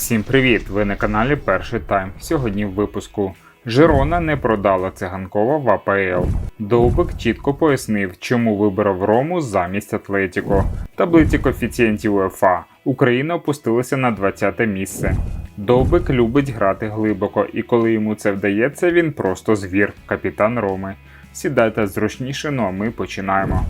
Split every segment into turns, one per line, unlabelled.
Всім привіт! Ви на каналі Перший Тайм. Сьогодні в випуску. Жирона не продала циганкова в АПЛ. Довбик чітко пояснив, чому вибрав Рому замість Атлетіко. Таблиці коефіцієнтів УЕФА. Україна опустилася на 20 місце. Довбик любить грати глибоко, і коли йому це вдається, він просто звір, капітан Роми. Сідайте зручніше, ну а ми починаємо.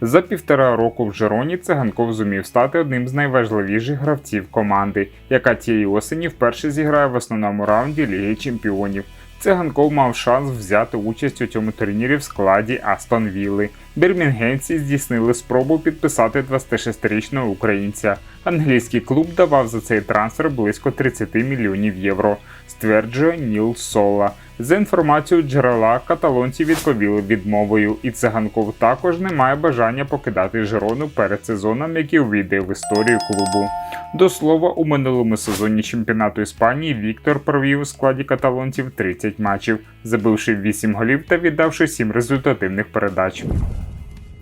За півтора року в Жероні циганков зумів стати одним з найважливіших гравців команди, яка цієї осені вперше зіграє в основному раунді Ліги Чемпіонів. Циганков мав шанс взяти участь у цьому турнірі в складі Астон Вілли. Бірмінгемці здійснили спробу підписати 26-річного українця. Англійський клуб давав за цей трансфер близько 30 мільйонів євро, стверджує Ніл Сола. За інформацією джерела, каталонці відповіли відмовою, і циганков також не має бажання покидати Жирону перед сезоном, який увійде в історію клубу. До слова, у минулому сезоні чемпіонату Іспанії Віктор провів у складі каталонців 30 матчів, забивши 8 голів та віддавши 7 результативних передач.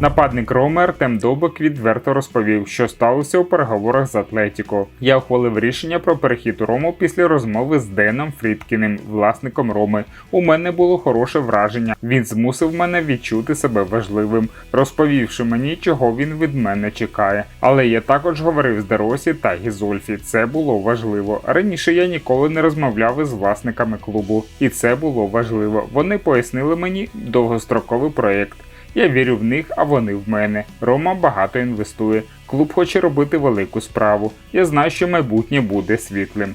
Нападник Роми Артем Довбик відверто розповів, що сталося у переговорах з Атлетіко. Я ухвалив рішення про перехід у Рому після розмови з Деном Фрідкіним, власником Роми. У мене було хороше враження. Він змусив мене відчути себе важливим, розповівши мені, чого він від мене чекає. Але я також говорив з Деросі та Гізольфі. Це було важливо. Раніше я ніколи не розмовляв із власниками клубу, і це було важливо. Вони пояснили мені довгостроковий проєкт. Я вірю в них, а вони в мене. Рома багато інвестує. Клуб хоче робити велику справу. Я знаю, що майбутнє буде світлим.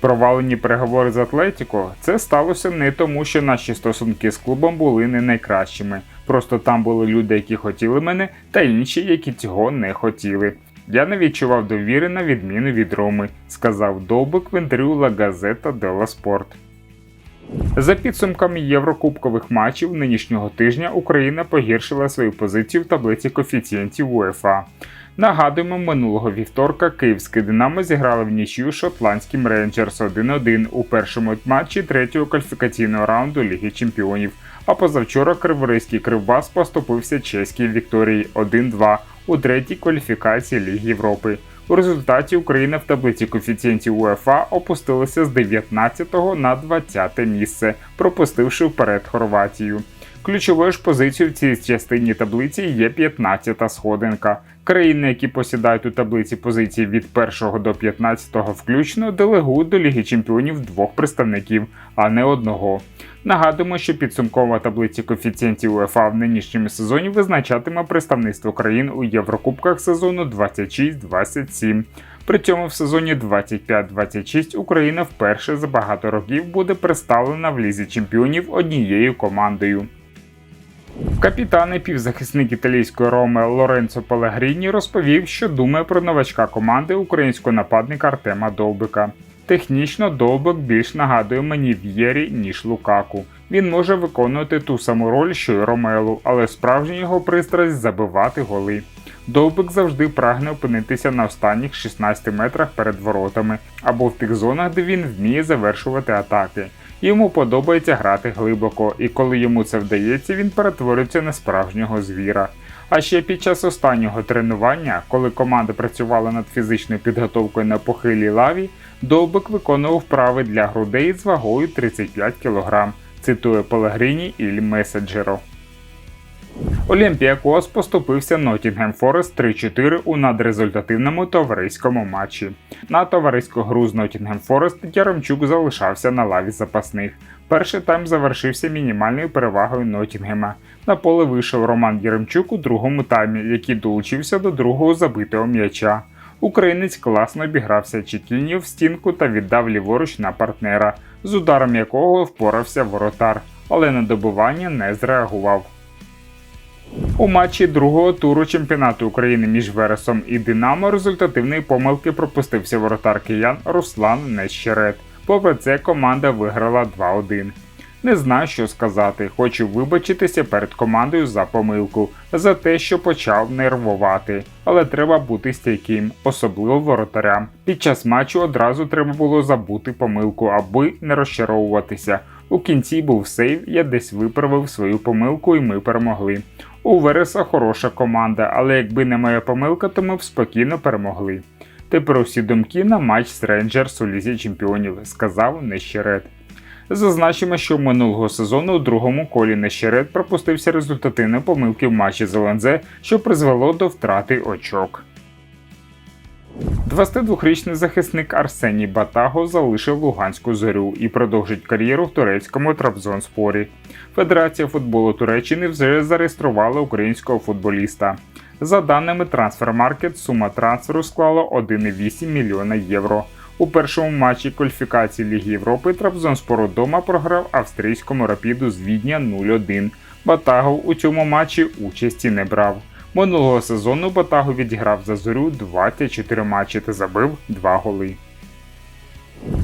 Провалені переговори з Атлетіко це сталося не тому, що наші стосунки з клубом були не найкращими. Просто там були люди, які хотіли мене, та інші, які цього не хотіли. Я не відчував довіри на відміну від Роми, сказав Довбик в інтерв'ю La Gazzetta dello Sport. За підсумками єврокубкових матчів нинішнього тижня Україна погіршила свою позицію в таблиці коефіцієнтів УЕФА. Нагадуємо, минулого вівторка київське Динамо зіграли в нічю шотландським Рейнджерс 1-1 у першому матчі третього кваліфікаційного раунду Ліги Чемпіонів. А позавчора Криворізький Кривбас поступився чеській Вікторії 1-2 у третій кваліфікації Ліги Європи. У результаті Україна в таблиці коефіцієнтів УЕФА опустилася з 19 на 20 місце, пропустивши вперед Хорватію. Ключовою ж позицією в цій частині таблиці є 15-та сходинка. Країни, які посідають у таблиці позиції від 1 до 15 включно, делегують до Ліги Чемпіонів двох представників, а не одного. Нагадуємо, що підсумкова таблиці коефіцієнтів УЕФА в нинішньому сезоні визначатиме представництво країн у Єврокубках сезону 26-27. При цьому в сезоні 25-26 Україна вперше за багато років буде представлена в лізі чемпіонів однією командою. Капітан і півзахисник італійської роми Лоренцо Пелегріні розповів, що думає про новачка команди українського нападника Артема Довбика. Технічно Довбик більш нагадує мені В'єрі, ніж Лукаку. Він може виконувати ту саму роль, що й Ромелу, але справжня його пристрасть забивати голи. Довбик завжди прагне опинитися на останніх 16 метрах перед воротами або в тих зонах, де він вміє завершувати атаки. Йому подобається грати глибоко, і коли йому це вдається, він перетворюється на справжнього звіра. А ще під час останнього тренування, коли команда працювала над фізичною підготовкою на похилій лаві, Довбик виконував вправи для грудей з вагою 35 кг, цитує Пелегріні Іль Меседжеро. Олімпіакос поступився Ноттінгем Форест 3-4 у надрезультативному товариському матчі. На товариську гру з Ноттінгем Форест Яремчук залишався на лаві запасних. Перший тайм завершився мінімальною перевагою Ноттінгема. На поле вийшов Роман Яремчук у другому таймі, який долучився до другого забитого м'яча. Українець класно обігрався Чекінів в стінку та віддав ліворуч на партнера, з ударом якого впорався воротар, але на добування не зреагував. У матчі другого туру чемпіонату України між Вересом і Динамо результативної помилки пропустився воротар киян Руслан Нещерет. Попри це команда виграла 2-1. Не знаю, що сказати. Хочу вибачитися перед командою за помилку, за те, що почав нервувати. Але треба бути стійким, особливо воротарям. Під час матчу одразу треба було забути помилку, аби не розчаровуватися. У кінці був сейв, я десь виправив свою помилку і ми перемогли. У Вереса хороша команда, але якби не моя помилка, то ми б спокійно перемогли. Тепер усі думки на матч з Рейнджерс у лізі чемпіонів, сказав Нещерет. Зазначимо, що минулого сезону у другому колі Нещерет пропустився результативної помилки в матчі з ЛНЗ, що призвело до втрати очок. 22-річний захисник Арсеній Батаго залишив Луганську зорю і продовжить кар'єру в турецькому Трабзонспорі. Федерація футболу Туреччини вже зареєструвала українського футболіста. За даними Transfermarkt, сума трансферу склала 1,8 мільйона євро. У першому матчі кваліфікації Ліги Європи Трабзонспор удома програв австрійському рапіду з Відня 0-1. Батагов у цьому матчі участі не брав. Минулого сезону Батаго відіграв за зорю 24 матчі та забив 2 голи.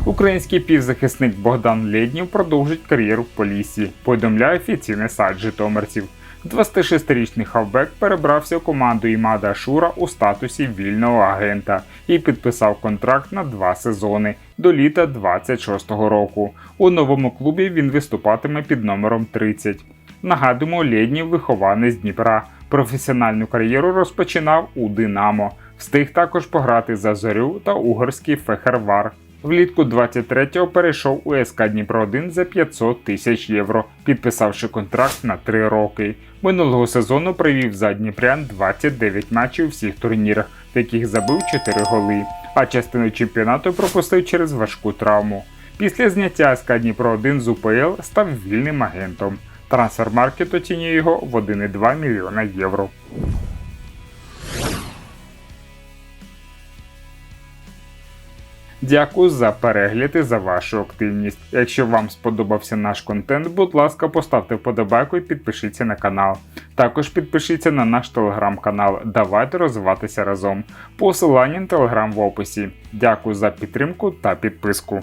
Український півзахисник Богдан Лєднів продовжить кар'єру в Поліссі, повідомляє офіційний сайт житомирців. 26-річний хавбек перебрався в команду Імада Шура у статусі вільного агента і підписав контракт на два сезони до літа 26-го року. У новому клубі він виступатиме під номером 30. Нагадуємо, Лєднів вихованець Дніпра. Професіональну кар'єру розпочинав у Динамо. Встиг також пограти за зорю та угорський фехервар. Влітку 23-го перейшов у СК Дніпро 1 за 500 тисяч євро, підписавши контракт на 3 роки. Минулого сезону провів за Дніпрян 29 матчів у всіх турнірах, в яких забив 4 голи, а частину чемпіонату пропустив через важку травму. Після зняття СК Дніпро 1 з УПЛ став вільним агентом. Трансфермаркет оцінює його в 1,2 мільйона євро. Дякую за перегляд і за вашу активність. Якщо вам сподобався наш контент, будь ласка, поставте вподобайку і підпишіться на канал. Також підпишіться на наш телеграм-канал. Давайте розвиватися разом. Посилання на телеграм в описі. Дякую за підтримку та підписку.